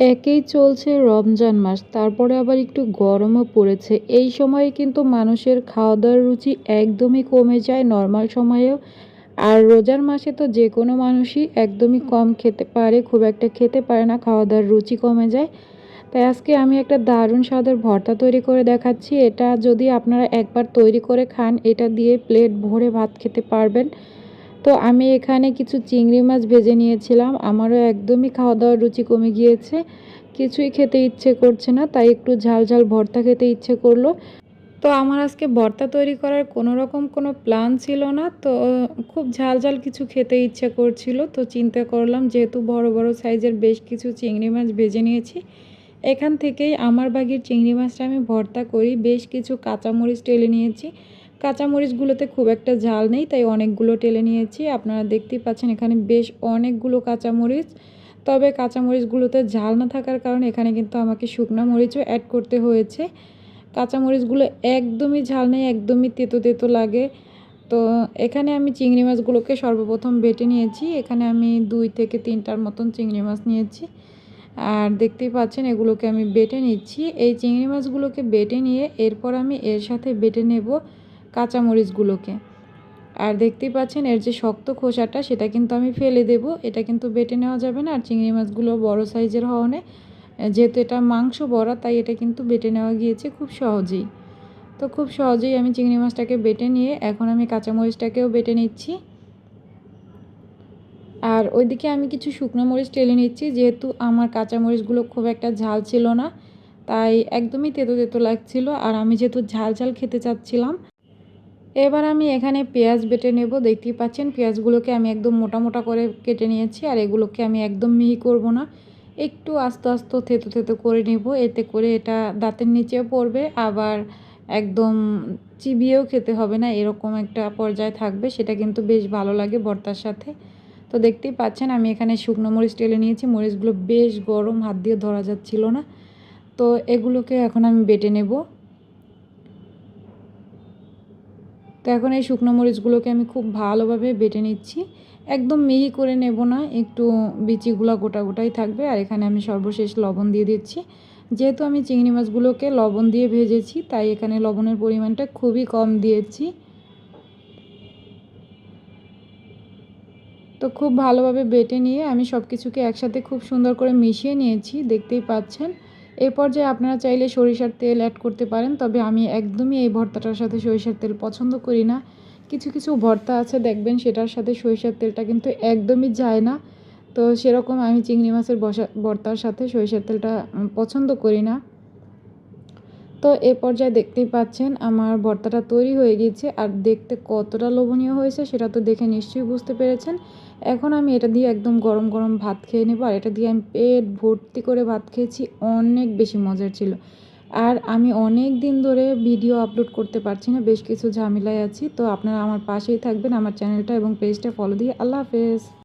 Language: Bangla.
একেই চলছে রমজান মাস, তারপরে আবার একটু গরমও পড়েছে। এই সময়ে কিন্তু মানুষের খাওয়া দাওয়ার রুচি একদমই কমে যায় নর্মাল সময়েও। আর রোজার মাসে তো যে কোনো মানুষই একদমই কম খেতে পারে, খুব একটা খেতে পারে না খাওয়া দাওয়ার রুচি কমে যায়। তাই আজকে আমি একটা দারুণ স্বাদের ভর্তা তৈরি করে দেখাচ্ছি। এটা যদি আপনারা একবার তৈরি করে খান, এটা দিয়ে প্লেট ভরে ভাত খেতে পারবেন। তো আমি এখানে কিছু চিংড়ি মাছ ভেজে নিয়েছিলাম। আমারও একদমই খাওয়া দাওয়ার রুচি কমে গিয়েছে। কিছুই খেতে ইচ্ছে করছে না, তাই একটু ঝাল ঝাল ভর্তা খেতে ইচ্ছে করল। তো আমার আজকে ভর্তা তৈরি করার কোনো রকম কোনো প্ল্যান ছিল না, তো খুব ঝাল ঝাল কিছু খেতে ইচ্ছে করছিল। তো চিন্তা করলাম যেহেতু বড় বড় সাইজের বেশ কিছু চিংড়ি মাছ ভেজে নিয়েছি, এখান থেকেই আমার বাগির চিংড়ি মাছটা আমি ভর্তা করি। বেশ কিছু কাঁচামরিচ টেলে নিয়েছি। কাঁচামরিচগুলোতে খুব একটা ঝাল নেই, তাই অনেকগুলো টেলে নিয়েছি। আপনারা দেখতেই পাচ্ছেন এখানে বেশ অনেকগুলো কাঁচামরিচ। তবে কাঁচামরিচগুলোতে ঝাল না থাকার কারণে এখানে কিন্তু আমাকে শুকনো মরিচও অ্যাড করতে হয়েছে। কাঁচামরিচগুলো একদমই ঝাল নেই, একদমই তেতো তেতো লাগে। তো এখানে আমি চিংড়ি মাছগুলোকে সর্বপ্রথম বেটে নিয়েছি। এখানে আমি দুই থেকে তিনটার মতন চিংড়ি মাছ নিয়েছি। আর দেখতেই পাচ্ছেন এগুলোকে আমি বেটে নিচ্ছি। এই চিংড়ি মাছগুলোকে বেটে নিয়ে এরপর আমি এর সাথে বেটে নেব কাঁচামরিচগুলোকে। আর দেখতেই পাচ্ছেন, এর যে শক্ত খোসাটা, সেটা কিন্তু আমি ফেলে দেব। এটা কিন্তু বেটে নেওয়া যাবে না, আর চিংড়ি মাছগুলো বড় সাইজের হওয়ানে যেহেতু এটা মাংস বড়া, তাই এটা কিন্তু বেটে নেওয়া গিয়েছে খুব সহজেই। তো খুব সহজেই আমি চিংড়ি মাছটাকে বেটে নিয়ে এখন আমি কাঁচামরিচটাকেও বেটে নিচ্ছি। আর ওইদিকে আমি কিছু শুকনো মরিচ টেলে নিচ্ছি, যেহেতু আমার কাঁচামরিচগুলো খুব একটা ঝাল ছিল না, তাই একদমই তেতো তেতো লাগছিল। আর আমি যেহেতু ঝাল ঝাল খেতে চাচ্ছিলাম এবার আমি এখানে পেঁয়াজ বেটে নেব। দেখতেই পাচ্ছেন, পেঁয়াজগুলোকে আমি একদম মোটা মোটা করে কেটে নিয়েছি আর এগুলোকে আমি একদম মিহি করব না। একটু আস্তে আস্তে থেতো থেতো করে নেব। এতে করে এটা দাঁতের নিচেও পড়বে, আবার একদম চিবিয়েও খেতে হবে না। এরকম একটা পর্যায়ে থাকবে, সেটা কিন্তু বেশ ভালো লাগে ভর্তার সাথে। তো দেখতেই পাচ্ছেন, আমি এখানে শুকনো মরিচ টেলে নিয়েছি। মরিচগুলো বেশ গরম, হাত দিয়ে ধরা যাচ্ছিল না। তো এগুলোকে এখন আমি বেটে নেব। তো এখন এই শুকনো মরিচগুলোকে আমি খুব ভালোভাবে বেটে নিচ্ছি। একদম মিহি করে নেব না, একটু বিচিগুলো গোটা গোটাই থাকবে। আর এখানে আমি সর্বশেষ লবণ দিয়ে দিচ্ছি। যেহেতু আমি চিংড়ি মাছগুলোকে লবণ দিয়ে ভেজেছি, তাই এখানে লবণের পরিমাণটা খুবই কম দিয়েছি। তো খুব ভালোভাবে বেটে নিয়ে আমি সব কিছুকে একসাথে খুব সুন্দর করে মিশিয়ে নিয়েছি, দেখতেই পাচ্ছেন। এই পর্যায়ে আপনারা চাইলে সরিষার তেল অ্যাড করতে পারেন, তবে আমি একদমই এই ভর্তাটার সাথে সরিষার তেল পছন্দ করি না। কিছু কিছু ভর্তা আছে, দেখবেন সেটার সাথে সরিষার তেলটা কিন্তু একদমই যায় না। তো সেরকম আমি চিংড়ি মাছের বসা, ভর্তার সাথে সরিষার তেলটা পছন্দ করি না। তো এ পর্যায়ে দেখতেই পাচ্ছেন আমার ভর্তাটা তৈরি হয়ে গিয়েছে আর দেখতে কতটা লোভনীয় হয়েছে সেটা তো দেখে নিশ্চয়ই বুঝতে পেরেছেন। এখন আমি এটা দিয়ে একদম গরম গরম ভাত খেয়ে নেব আর এটা দিয়ে আমি পেট ভর্তি করে ভাত খেয়েছি, অনেক বেশি মজার ছিল। আর আমি অনেক দিন ধরে ভিডিও আপলোড করতে পারছি না, বেশ কিছু ঝামেলায় আছি। তো আপনারা আমার পাশেই থাকবেন, আমার চ্যানেলটা এবং পেজটা ফলো দিয়ে। আল্লাহ হাফেজ।